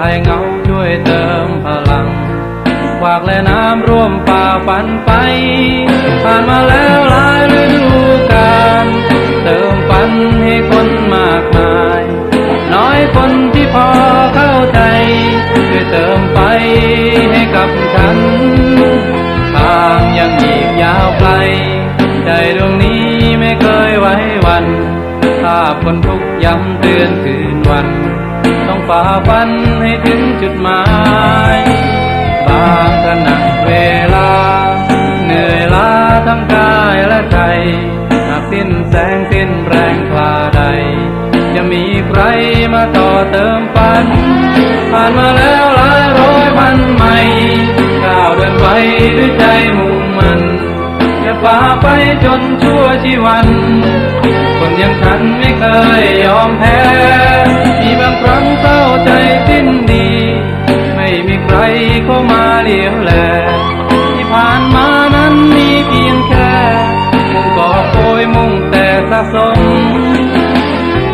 ายเงาช่วยเติมพลังฝากและน้ำร่วมฝ่าฟันไป ผ่านมาแล้วหลายฤดูกาลเติมฝันให้คนมากมาย น้อยคนที่พอเข้าใจช่วยเติมไฟให้กับฉันทางยังอีกยาวไกลใจดวงนี้ไม่เคยไว้วันถ้าคนทุกย้ำเตือนคืนวัน ฝ่าฟันให้ถึงจุดหมาย บางขณะเวลา เหนื่อยล้าทั้งกายและใจ หากสิ้นแสงสิ้นแรงคลาใด จะมีใครมาต่อเติมฝัน ผ่านมาแล้วหลายร้อยพันใหม่ก้าวเดินไปด้วยใจมุ่งมันจะฝ่าไปจนชั่วชีวันคนอย่างฉันไม่เคยยอมแพ้ มีบางครั้ง รเข้ามาเลี้ยวแลที่ผ่านมานั้นมีเพียงแค่มุ่งก่อโกยมุ่งแต่สะสม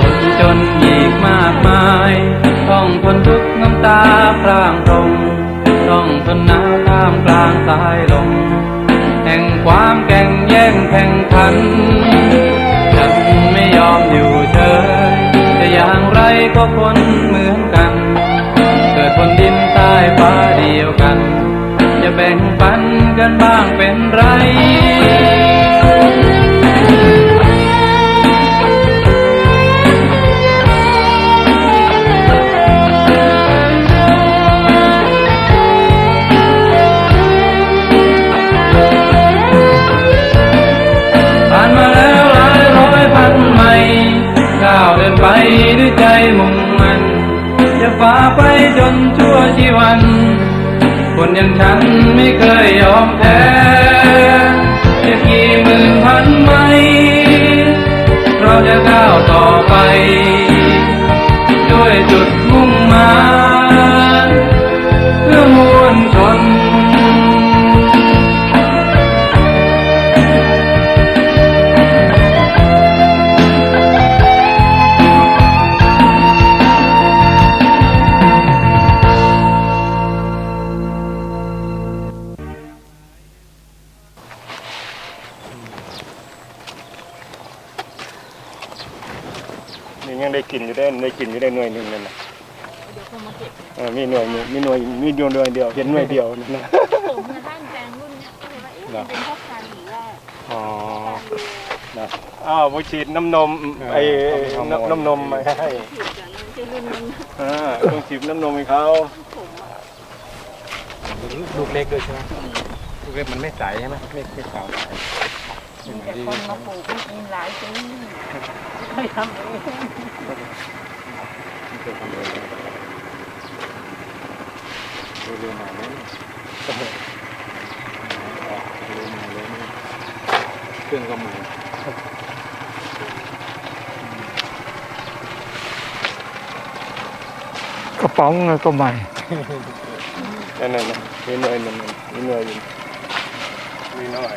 คนจนอีกมากมาย ต้องทนทุกน้ำตาพร่างตรงต้องทนหนาวท่ามกลางสายลมแห่งความแข่งแย่งแข่งขันฉันไม่ยอมอยู่เฉยจะอย่างไรก็คน ฟ้าเดียวกัน จะแบ่งปันกันบ้างเป็นไรผ่านมาแล้วหลายร้อยพันใหม่ก้าวเดินไปด้วยใจมุ่ง จนชั่วชีวัน คนอย่างฉันไม่เคยยอมแพ้จะกี่หมื่นพันไหม เราจะก้าวต่อไป ด้วยจุดมุ่งหมาย วยเดียว เห็นหน่วยเดียวนั่นนะผมเนี่ยบ้านแปลงรุ่นเนี้ยก็เลยว่าเอ๊ะมันเป็นพ่อพันธุ์หรือว่าอ๋อการดูนะอ้าวไปฉีดน้ำนมไอ้น้ำน้ำนมมาให้ผิดกันไม่ใช่รุ่นนั้นอ่าต้องฉีดน้ำนมให้เขาผมอะลูกเล็กด้วยใช่ไหมลูกเล็กมันไม่ใสใช่ไหมไม่ไม่ขาวใสมีแต่คนมาปลูกไม่กินหลายปีเคยทำเอง ไม่เคยทำเลยเร็วๆหน่อยนะออกเร็วหน่อยเลยนะเครื่องก็ใหม่กระป๋องก็ใหม่นั่นน่ะนะมีหน่วยหนึ่งมีหน่วยอยู่มีหน่วย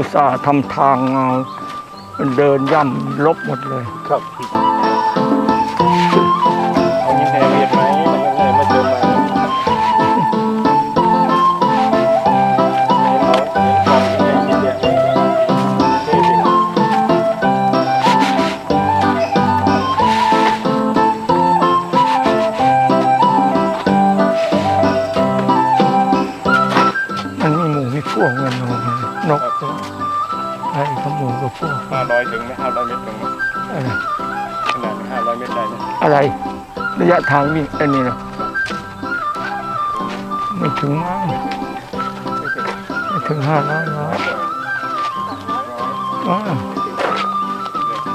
อุตส่าห์ทำทางเอาเดินย่ำลบหมดเลยครับ ร้อยถึงไหมห้าร้อยเมตรถึงไหมอะไรขนาดห้าร้อยเมตรได้ไหมอะไร ระยะทางวิ่งอันนี้นะไม่ถึงมั้งไม่ถึงไม่ถึงห้าร้อยร้อยอ๋อ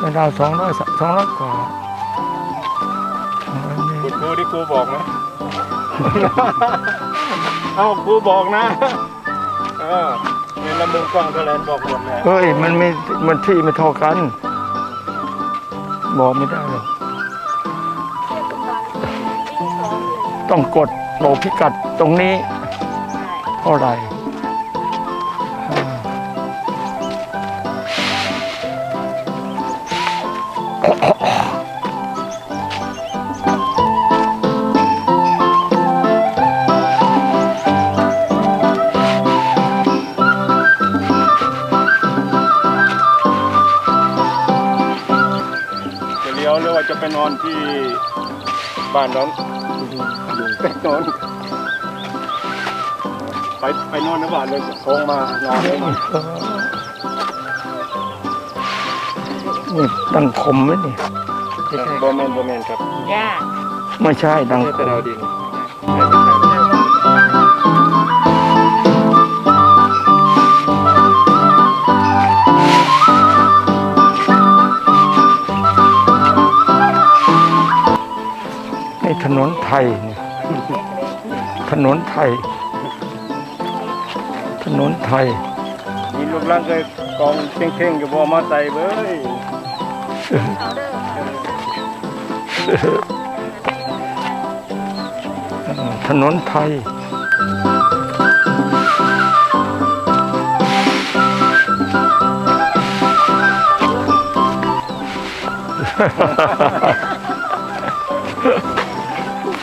ระดาวสองร้อยสองร้อยกว่าสองร้อยเมคุณตรครูที่ครูบอกไหมเอ้าครูบอกนะ เออ เนี่ยละมุมกล้องเทเลนบอกหมดเลยเฮ้ย มันไม่มันที่ไม่เท่ากัน บอกไม่ได้หรอกต้องกดโลพิกัดตรงนี้เท่าไหร่ อนที่บ้านน้องไปนอนไปไปนอนในบ้านเลยโทงมานอนเลยเออนี่ดังคมไหมนี่โบแมนโบแมนครับ ย่าไม่ใช่ดังคมดินในถน นไทยเนี่ยถนนไทย ถนนไทยมีลูกหล่างเคยกองเข่งๆอยู่บ่มาใส่เบ้ยถนนไทย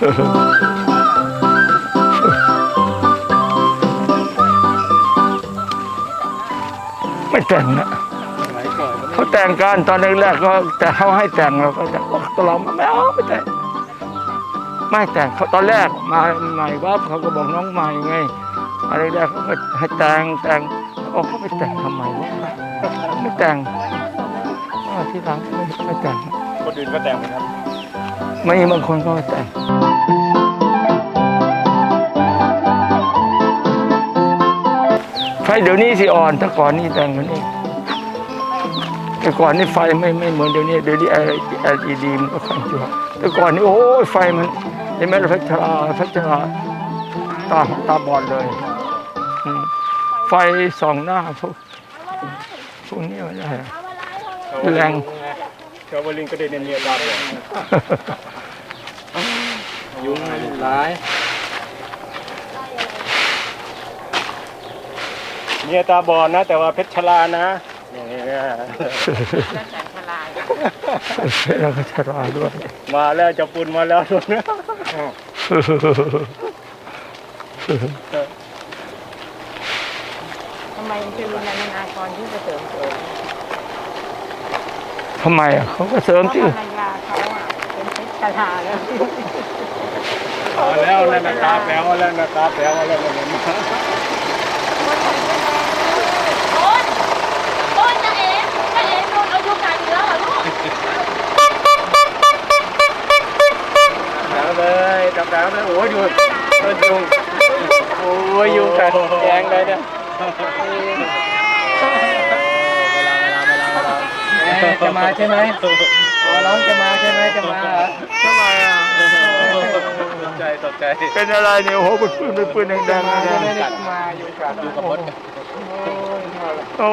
ไม่แต่งนะสมัยก่อนเขาแต่งกันตอนแรกๆก็แต่เขาให้แต่งเราก็จะบอกตัวเราไม่เอาไม่แต่งไม่แต่งเขาตอนแรกมาใหม่ว่าเขาก็บอกน้องใหม่ไงอะไรแรกเขาก็ให้แต่งแต่งโอ้เขาไปแต่งทำไมวะไม่แต่งอ้าวที่หลังไม่ไม่แต่งคนอื่นก็แต่งเหมือนกัน ไม่บางคนก็แต่งไฟเดี๋ยวนี้สิอ่อนแต่ก่อนนี่แต่งกันนี่แต่ก่อนนี่ไฟไม่ไม่เหมือนเดี๋ยวนี้เดี๋ยวนี้ LED มันก็ค่อยจัวแต่ก่อนนี่โอ้ยไฟมันเห็นไหมล่ะพัชราพัชราตาตาบอดเลย ไฟส่องหน้าพวกพวกนี้ไม่ได้อะแรงชาวลิง ก็ได้เนียนๆตามเลยยุงร้ายเมียตาบอดนะ แต่ว่าเพชรชลานะอย่างนี้นะแล้วแต่ทลายแล้วก็ชราด้วย มาแล้วจะปุ่นมาแล้วทุนนะทำไมคือนันนากรที่จะเสริมสวย ทำไมอะเขาก็เสริมราะที่ภรรยาเขาอะเป็นเพชรชลาแล้วมาแล้วแล้วนะตาแป๋วแล้วนะตาแป๋วแล้วนะโอ๊ยโอ๊ยจะเอ๋จะเอ๋โดนเอายุงกัดอีกแล้วเหรอลูกแป๋วเลยจับแป๋วเลยโอ้ยอยู่ต้นยุงโอ้ยยุงกัดแยงเลยเนี่ย จะมาใช่ไหมอ๋อน้องจะมาใช่ไหมจะมาเหรอทำไมอะตกใจตกใจเป็นอะไรเนี่ยโอ้โหเป็นปืนเป็นปืนแดงๆมาแดใช่งไหมเนี่ยมาอยู่กับอยู่กับมดๆโอ้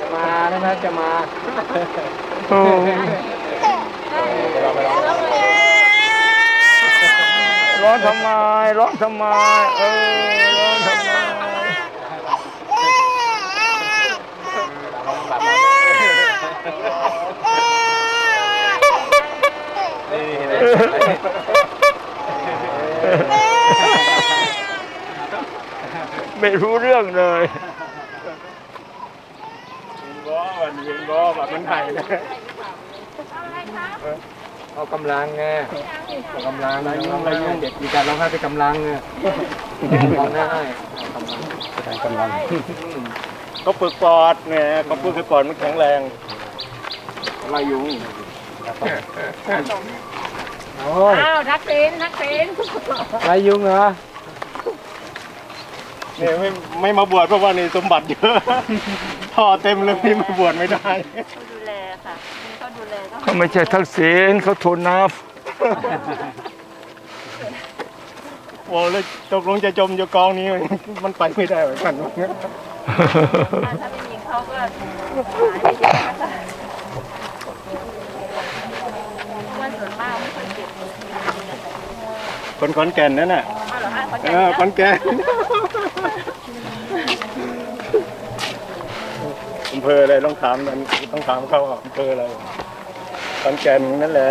จะมาใช่ไหมจะมาโอ้ร้อนทำไมร้อนทำไมเออ ไม่รู้เรื่องเลยเห็นบ่มันเห็นบ่แบบมันไทยนะเอากำลังไงเอากำลังนะยุ่งไรยุ่งเด็กมีการร้องไห้เป็นกำลังไงร้องไห้กำลังกำลังก็ฝึกปอดเนี่ยก็ฝึกให้ปอดมันแข็งแรง ไล่ยุงอ้าวทักษิณทักษิณไล่ยุงเหรอเนี่ยไม่ไม่มาบวชเพราะว่านี่สมบัติเยอะพ่อเต็มเลยพี่มาบวชไม่ได้เขาดูแลค่ะนี่เขาดูแลต้องเขาไม่ใช่ทักษิณเขาโทนนับโอ้แล้วตกลงจะจมอยู่กองนี้มันไปไม่ได้เหมือนกันถ้าไม่มีเขาก็หายไปเยอะนะคะวันส่วนมากไม่ค่อยเก็บ คนขอนแก่นนั่นน่ะอ้าวเหรอคะเขาเอจะอขอนแก่นอำเภออะไรต้องถามมันต้องถามเขาอำเภออะไรขอนแก่นนั่นแหละ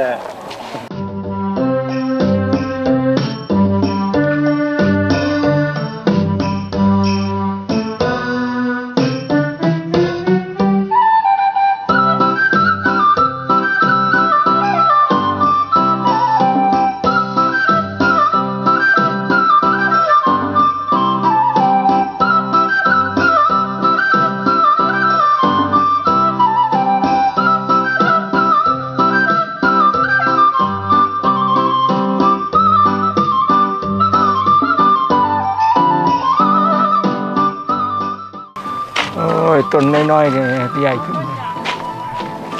ต้นน้อยๆเนี่ยใหญ่ขึ้น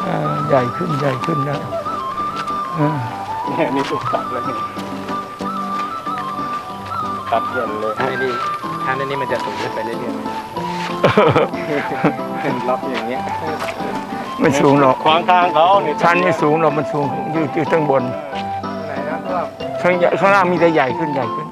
อ่าใหญ่ขึ้นใหญ่ขึ้นแล้วอ่าเนี่ยนี่ถูกตัดแล้วนี่ตัดเย็นเลยทางนี้ทางนี้มันจะสูงขึ้นไปเรื่อยๆล็อกอย่างเงี้ยไม่สูงหรอกขวางทางเขานี่ชั้นไม่สูงหรอกมันสูงอยู่อยู่ข้างบนไหนนะก็ข้างใหญ่ข้างล่างมีแต่ใหญ่ขึ้นใหญ่ขึ้น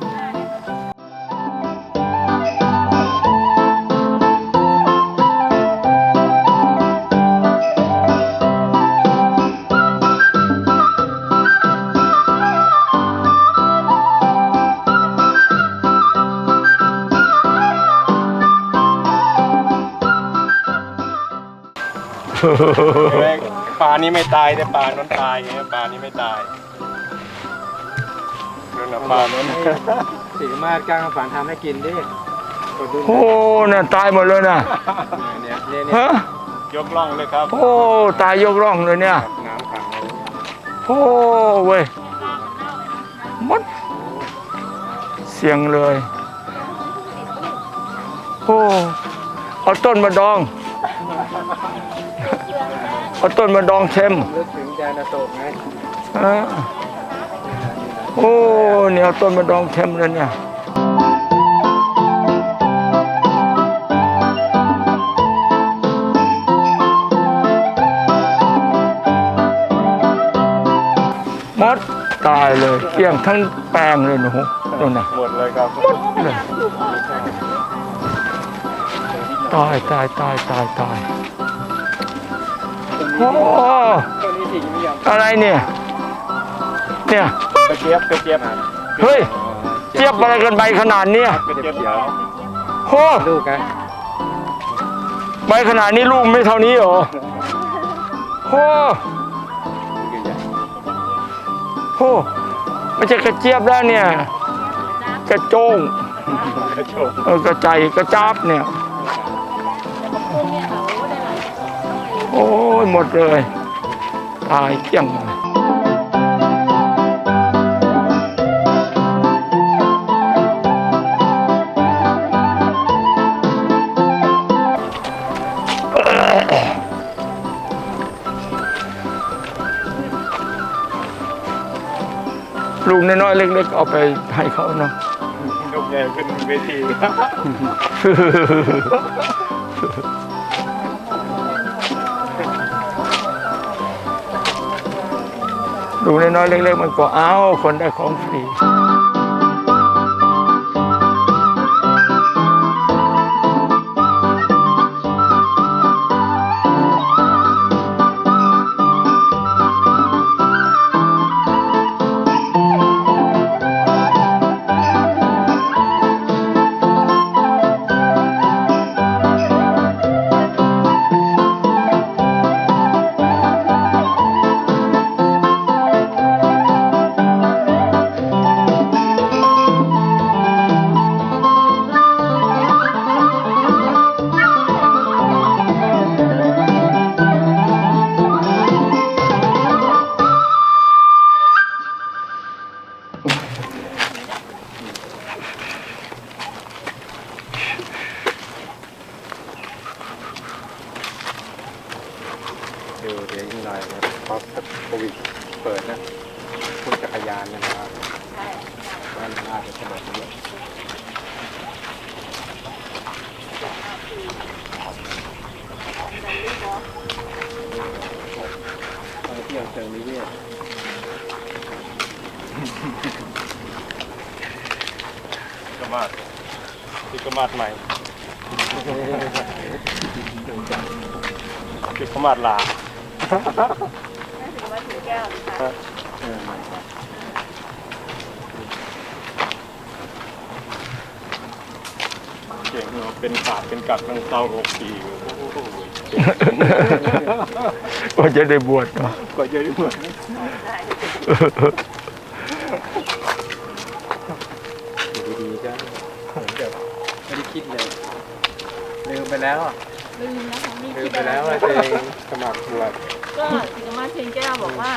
ปลานี้ไม่ตายแต่ปลานั้นตายไงปลานี้ไม่ตายนั่นนะปลานั้นสีมาดกลางฝันทำให้กินดิกดดูโอ้น่ะตายหมดเลยนะเนี่ยเนี่ยเนี่ยฮะยกล่องเลยครับ โอ้ตายยกร่องเลยเนี่ย น้ำขังเลยโอ้เว้ยมดเสียงเลย โอ้เอาต้นมาดอง เอาต้นมาดองเค็มนึกถึงแดนอโศกไงอ่าโอ้เนี่ยเอาต้นมาดองเค็มเลยเนี่ยมดตายเลยเกลี้ยงทั้งแปลงเลยหนูนู่นน่ะหมดเลยครับเลยตายตายตายตายตาย โอ้ตัวนี้สิไม่ยอมอะไรเนี่ย เนี่ย กระเจี๊ยบกระเจี๊ยบเฮ้ย เจี๊ยบอะไรกันใบขนาดเนี้ยกระเจี๊ยบเขียวโอ้ลูกไงใบขนาดนี้ลูกไม่เท่านี้เหรอโอ้โหไม่ใช่กระเจี๊ยบแล้วเนี่ย กระโจง กระโจมเออกระใจกระจับเนี่ย โอ้ยหมดเลย ตายเกลี้ยงเลยลูกน้อยๆเล็กๆเอาไปให้เขาเนาะยกใหญ่ขึ้นเวที ลูน้อยๆเล็กๆมันก็เอาคนได้ของฟรี เปิดนะพวกจักรยานนะครับมันน่าจะสนุกเยอะไปเที่ยวเชิงนิเวศกมาดพี่กมาดใหม่พี่กมาดลาแม่ ถือว่าถือแก้วหรือคะเออไม่ครับเก่งเนอะเป็นขาดเป็นกัดทั้งเศร้าหกปีโอ้โหก็จะได้บวชเนาะก็เยอะเหมือนอยู่ดีๆก็เหมือนแบบไม่ได้คิดเลยลืมไปแล้วอะลืมนะคะไม่ลืคิมดไปอะไรแล้วเลว่ายตัวเองสมัครบวช ก็สิกมาเชียงแก้วบอกว่า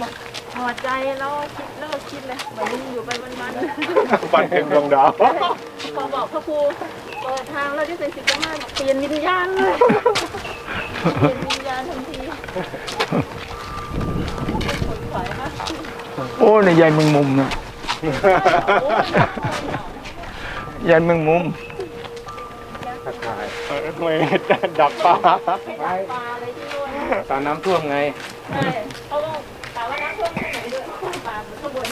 บอกถอดใจแล้วคิดแล้วก็คิดเลยเหมือนอยู่ไปวันปันเป็นดวงดาวๆพอบอกพระครูเปิดทางเราที่เป็นสิกมาบอกเปลี่ยนวิญญาณเลยเปลี่ยนวิญญาณทันทีขนขวายมากโอ้ในยายแมงมุมนะยายแมงมุมทักทายเออไม่ดักปลาให้ดับปลาอะไรที่โน่นนะ ตอนน้ำท่วมไง ใช่เขาบอกถาว่าน้ำท่วมที่ไหนด้วยปลาข้างบน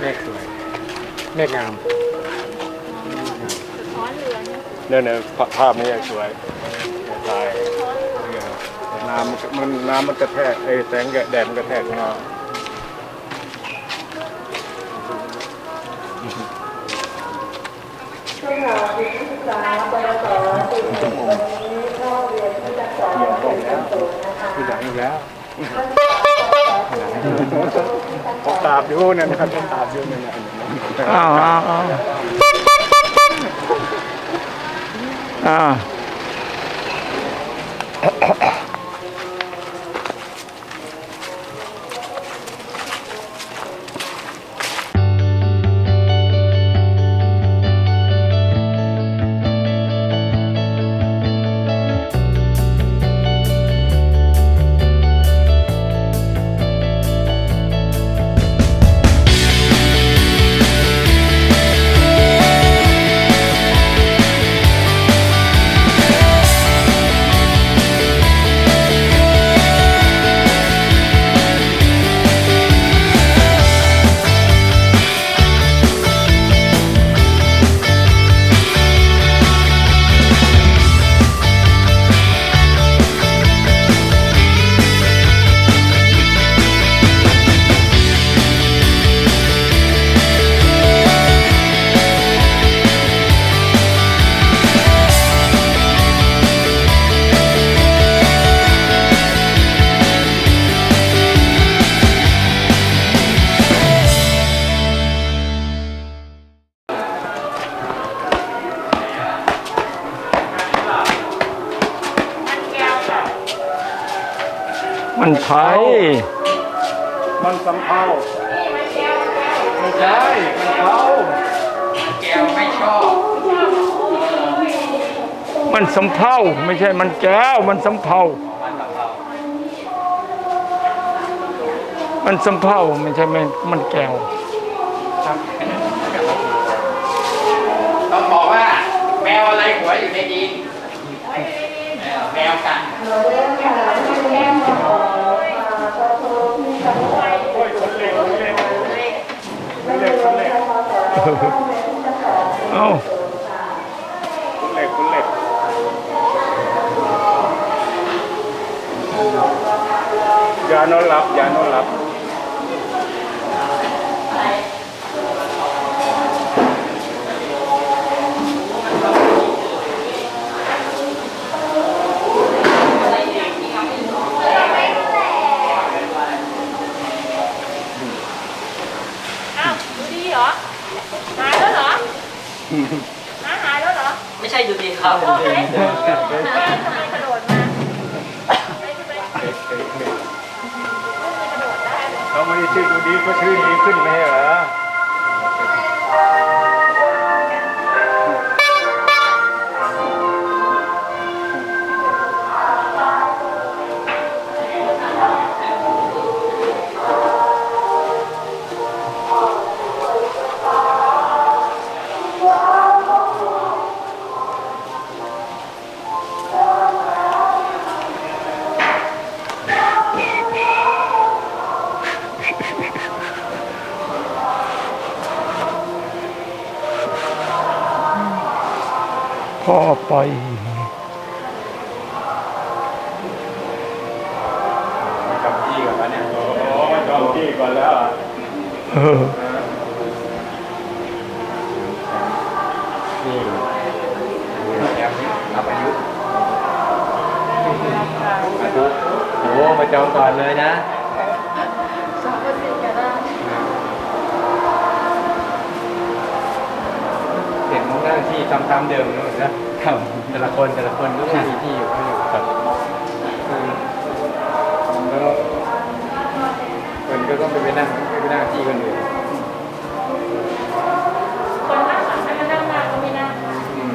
เมฆสวยเมฆงาม สะท้อนเรือเนี่ยเนี่ยเนี่ยภาพนี้สวยถ่ายเนี่ย มันน้ำมันกระแทกไอ้แสงแดดมันกระแทกข้างนอกคือหลังอีกแล้วผมตาบอยู่เนี่ยนะครับผมตาบอยู่เนี่ยอ้าวอ้าวอ้าวอ้าว มันสำเภาไม่ใช่มันแก้ว มันสำเภามันสำเภาไม่ใช่มันมันแก้วต้องบอกว่า แมวอะไรหัวอยู่ในดินแมวกันโอ้ยคนเล็กคนเล็กคนเล็กคนเล็กคนเล็กเอ้า ยานอนหลับยานอนหลับอ้าวดูดีเหรอ หายแล้วเหรอ หาหายแล้วเหรอ ไม่ใช่ดูดีครับ โอเค มื่อดูดีก็ชื่อดีขึ้นไหมเหรอ พ่อไป จำที่ก่อนแล้วเนี่ยโอ้จำที่ก่อนแล้วอะเออ นี่แอมรับอายุอายุโอ้มาจองก่อนเลยนะ สองเปอร์เซ็นต์ก็ได้เห็นหน้าที่ซ้ำๆเดิมเลย นั่งไปนั่งที่คนอื่นคนนั่งหลังให้มานั่งหน้าก็ไม่นั่งอืม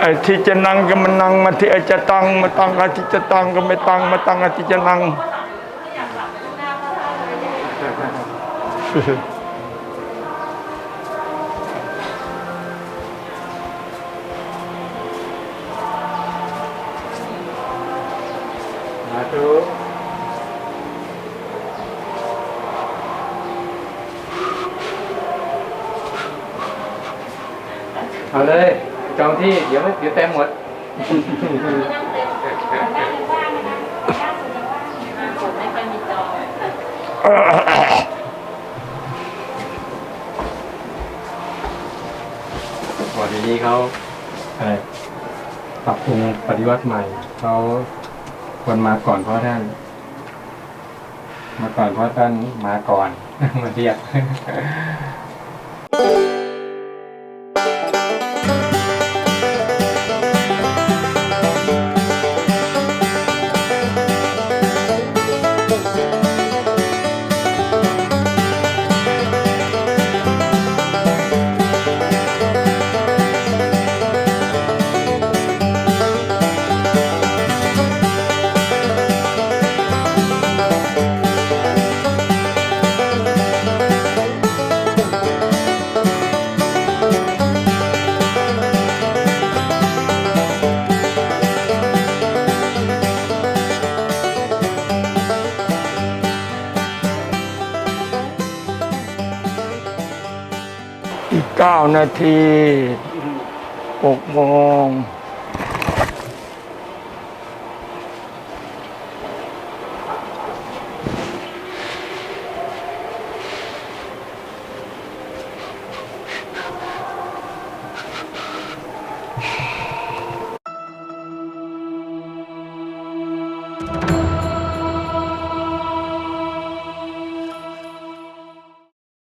ไอ้ที่จะนั่งก็มันนั่งมาที่ไอ้จะตั้งมาตั้งไอ้ที่จะตั้งก็ไม่ตั้งมาตั้งไอ้ที่จะนั่ง ที่เดี๋ยวไม่เดี๋ยวเต็มหมดนั่งเต็มนั่งยังว่างนะนั่งสุดยังว่างผมไม่ค่อยมีจอพอทีนี้เขาอะไรปรับปรุงปฏิวัติใหม่เขาคนมาก่อนเพราะท่าน มาก่อนเพราะท่านมาก่อนมาเรียก นาทีหกโมง